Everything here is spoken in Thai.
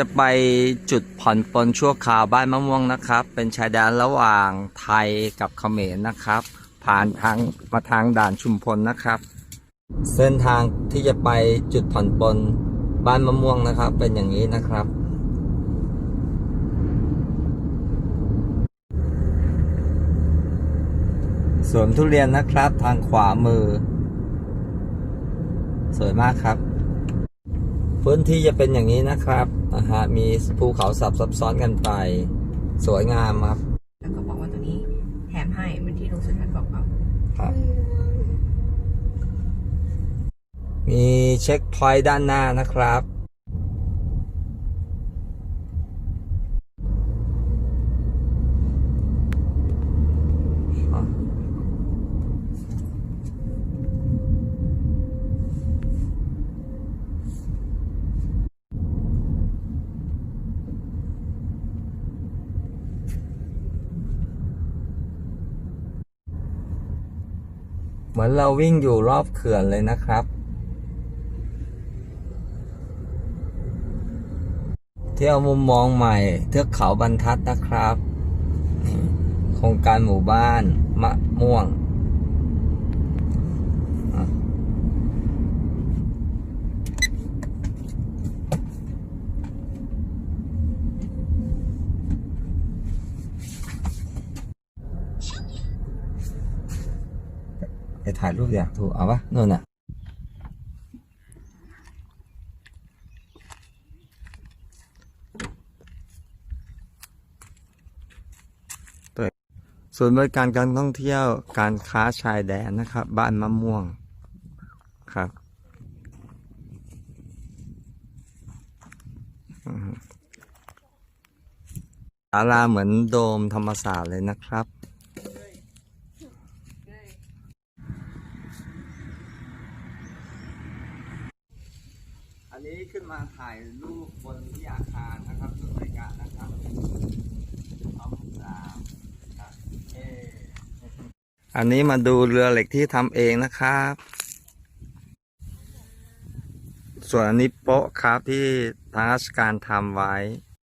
จะไปจุดผ่อนปลนชั่วคราวบ้านมะม่วงนะครับ เป็นชายแดนระหว่างไทยกับเขมรนะครับ ผ่านทางมาทางด่านชุมพลนะครับ เส้นทางที่จะไปจุดผ่อนปลนบ้านมะม่วงนะครับ เป็นอย่างนี้นะครับ สวนทุเรียนนะครับทางขวามือ สวยมากครับ พื้นที่จะเป็นอย่างนี้นะครับนะฮะมีภูเขาสับซับซ้อนกันไป สวยงามครับ แล้วก็บอกว่าตัวนี้แถมให้เหมือนที่ลุงสุทัศน์บอกเอาครับ มีเช็คพอยต์ด้านหน้านะครับ เหมือนเราวิ่งอยู่รอบเขื่อนเลยนะครับ เที่ยวมุมมองใหม่ เทือกเขาบรรทัดนะครับ โครงการหมู่บ้าน มะม่วง ไปถ่ายรูปอยากถูกเอาปะนู่นน่ะศูนย์บริการการท่องเที่ยวการค้าชายแดนนะครับ บ้านมะม่วงครับอืมศาลาเหมือนโดมธรรมศาสตร์เลยนะครับ อันนี้ขึ้นมาถ่ายรูปบนที่อาคารนะครับศูนย์บริการนะครับสองสามครับเอออันนี้มาดูเรือเหล็กที่ทำเองนะครับ ส่วนอันนี้โป๊ะครับที่ทางราชการทำไว้